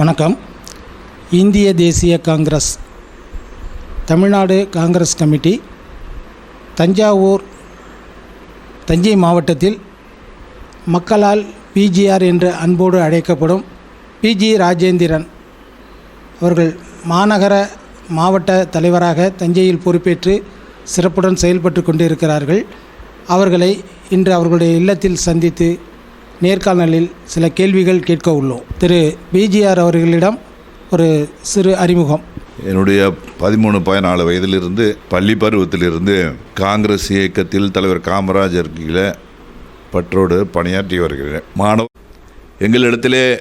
வணக்கம். இந்திய தேசிய காங்கிரஸ் தமிழ்நாடு காங்கிரஸ் கமிட்டி தஞ்சாவூர் தஞ்சை மாவட்டத்தில் மக்களால் பிஜிஆர் என்று அன்போடு அழைக்கப்படும் பிஜி ராஜேந்திரன் அவர்கள் மாநகர மாவட்ட தலைவராக தஞ்சையில் பொறுப்பேற்று சிறப்புடன் செயல்பட்டு கொண்டிருக்கிறார்கள். அவர்களை இன்று அவர்களுடைய இல்லத்தில் சந்தித்து நேர்காணலில் சில கேள்விகள் கேட்க உள்ளோம். திரு. பிஜிஆர் அவர்களிடம் ஒரு சிறு அறிமுகம். என்னுடைய பதிமூணு பதினாலு வயதிலிருந்து பள்ளி பருவத்திலிருந்து காங்கிரஸ் இயக்கத்தில் தலைவர் காமராஜர் கீழே பற்றோடு பணியாற்றி வருகிறேன் மாணவ எங்களிடத்திலே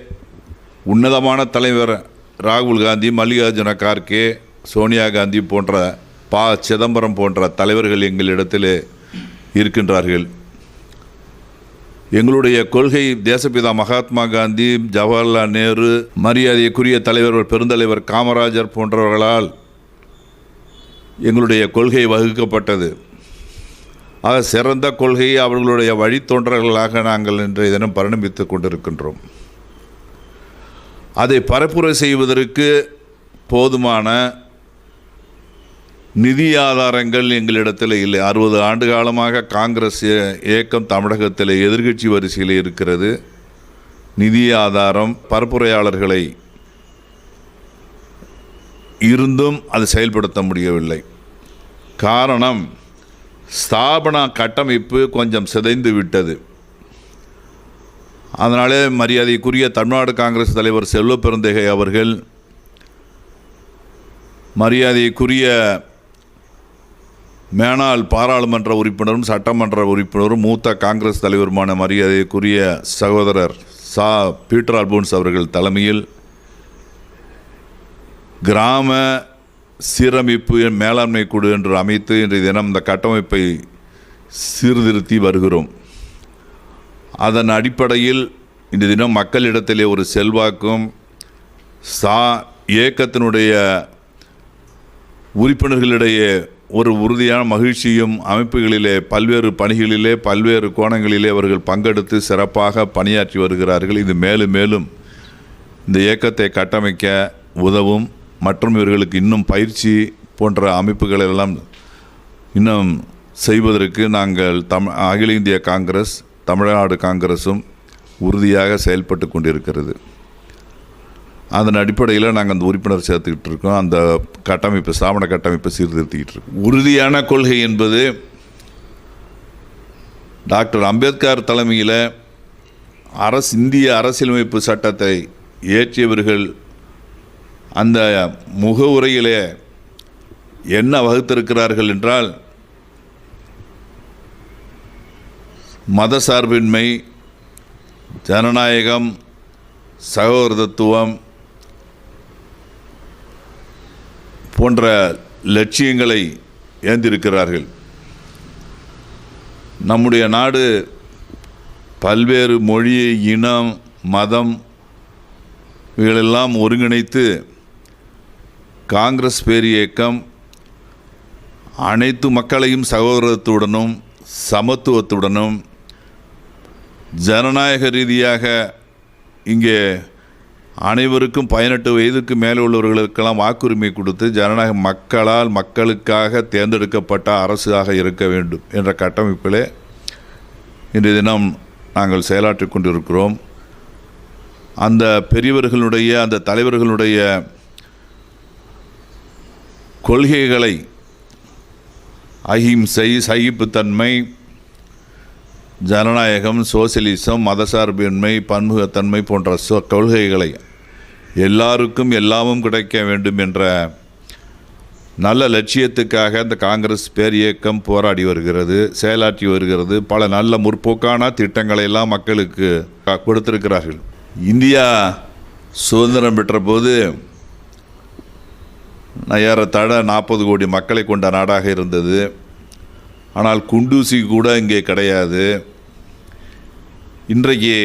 உன்னதமான தலைவர் ராகுல் காந்தி மல்லிகார்ஜுன கார்கே சோனியா காந்தி போன்ற பா சிதம்பரம் போன்ற தலைவர்கள் எங்களிடத்தில் இருக்கின்றார்கள். எங்களுடைய கொள்கை தேசப்பிதா மகாத்மா காந்தி ஜவஹர்லால் நேரு மரியாதைக்குரிய தலைவர்கள் பெருந்தலைவர் காமராஜர் போன்றவர்களால் எங்களுடைய கொள்கை வகுக்கப்பட்டது. ஆக சிறந்த கொள்கையை அவர்களுடைய வழித்தோன்றல்களாக நாங்கள் இன்றைய தினம் பரிணமித்துக் கொண்டிருக்கின்றோம். அதை பரப்புரை செய்வதற்கு போதுமான நிதி ஆதாரங்கள் எங்களிடத்தில் இல்லை. அறுபது ஆண்டு காலமாக காங்கிரஸ் இயக்கம் தமிழகத்தில் எதிர்கட்சி வரிசையில் இருக்கிறது. நிதி ஆதாரம் பரப்புரையாளர்களை இருந்தும் அது செயல்படுத்த முடியவில்லை. காரணம் ஸ்தாபன கட்டமைப்பு கொஞ்சம் சிதைந்து விட்டது. அதனாலே மரியாதைக்குரிய தமிழ்நாடு காங்கிரஸ் தலைவர் செல்வ பெருந்தகை அவர்கள் மரியாதைக்குரிய மேனால் பாராளுமன்ற உறுப்பினரும் சட்டமன்ற உறுப்பினரும் மூத்த காங்கிரஸ் தலைவருமான மரியாதைக்குரிய சகோதரர் சா. பீட்டர் அல்போன்ஸ் அவர்கள் தலைமையில் கிராம சீரமைப்பு மேலாண்மை குழு என்று அமைத்து இன்றைய தினம் இந்த கட்டமைப்பை சீர்திருத்தி வருகிறோம். அதன் அடிப்படையில் இந்த தினம் மக்களிடத்திலே ஒரு செல்வாக்கும் சா. இயக்கத்தினுடைய உறுப்பினர்களிடையே ஒரு உறுதியான மகிழ்ச்சியும் அமைப்புகளிலே பல்வேறு பணிகளிலே பல்வேறு கோணங்களிலே அவர்கள் பங்கெடுத்து சிறப்பாக பணியாற்றி வருகிறார்கள். இது மேலும் மேலும் இந்த இயக்கத்தை கட்டமைக்க உதவும் மற்றும் இவர்களுக்கு இன்னும் பயிற்சி போன்ற அமைப்புகள் எல்லாம் இன்னும் செய்வதற்கு நாங்கள் தம் அகில இந்திய காங்கிரஸ் தமிழ்நாடு காங்கிரஸும் உறுதியாக செயல்பட்டு கொண்டிருக்கிறது. அதன் அடிப்படையில் நாங்கள் அந்த உறுப்பினர் சேர்த்துக்கிட்டு இருக்கோம். அந்த கட்டமைப்பு ஸ்தாபன கட்டமைப்பை சீர்திருத்திக்கிட்டு இருக்கோம். உறுதியான கொள்கை என்பது டாக்டர் அம்பேத்கர் தலைமையில் அரசு இந்திய அரசியலமைப்பு சட்டத்தை இயற்றியவர்கள் அந்த முகவுரையிலே என்ன வகுத்திருக்கிறார்கள் என்றால் மதசார்பின்மை ஜனநாயகம் சகோதரத்துவம் போன்ற லட்சியங்களை ஏந்திருக்கிறார்கள். நம்முடைய நாடு பல்வேறு மொழி இனம் மதம் இவைகளெல்லாம் ஒருங்கிணைத்து காங்கிரஸ் பேர் இயக்கம் அனைத்து மக்களையும் சகோதரத்துடனும் சமத்துவத்துடனும் ஜனநாயக ரீதியாக இங்கே அனைவருக்கும் பதினெட்டு வயதுக்கு மேலே உள்ளவர்களுக்கெல்லாம் வாக்குரிமை கொடுத்து ஜனநாயக மக்களால் மக்களுக்காக தேர்ந்தெடுக்கப்பட்ட அரசாக இருக்க வேண்டும் என்ற கட்டமைப்பிலே இன்றைய தினம் நாங்கள் செயலாற்றி கொண்டிருக்கிறோம். அந்த பெரியவர்களுடைய அந்த தலைவர்களுடைய கொள்கைகளை அஹிம்சை சகிப்புத்தன்மை ஜனநாயகம் சோசியலிசம் மதசார்பின்மை பன்முகத்தன்மை போன்ற சொ கொள்கைகளை எல்லாருக்கும் எல்லாமும் கிடைக்க வேண்டும் என்ற நல்ல லட்சியத்துக்காக இந்த காங்கிரஸ் பேர் இயக்கம் போராடி வருகிறது செயலாற்றி வருகிறது. பல நல்ல முற்போக்கான திட்டங்களை எல்லாம் மக்களுக்கு கொடுத்திருக்கிறார்கள். இந்தியா சுதந்திரம் பெற்ற போது ஏறத்தாழ நாற்பது கோடி மக்களை கொண்ட நாடாக இருந்தது. ஆனால் குண்டூசி கூட இங்கே கிடையாது. இன்றைக்கு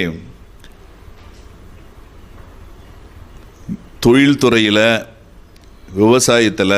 தொழில்துறையில் விவசாயத்தில்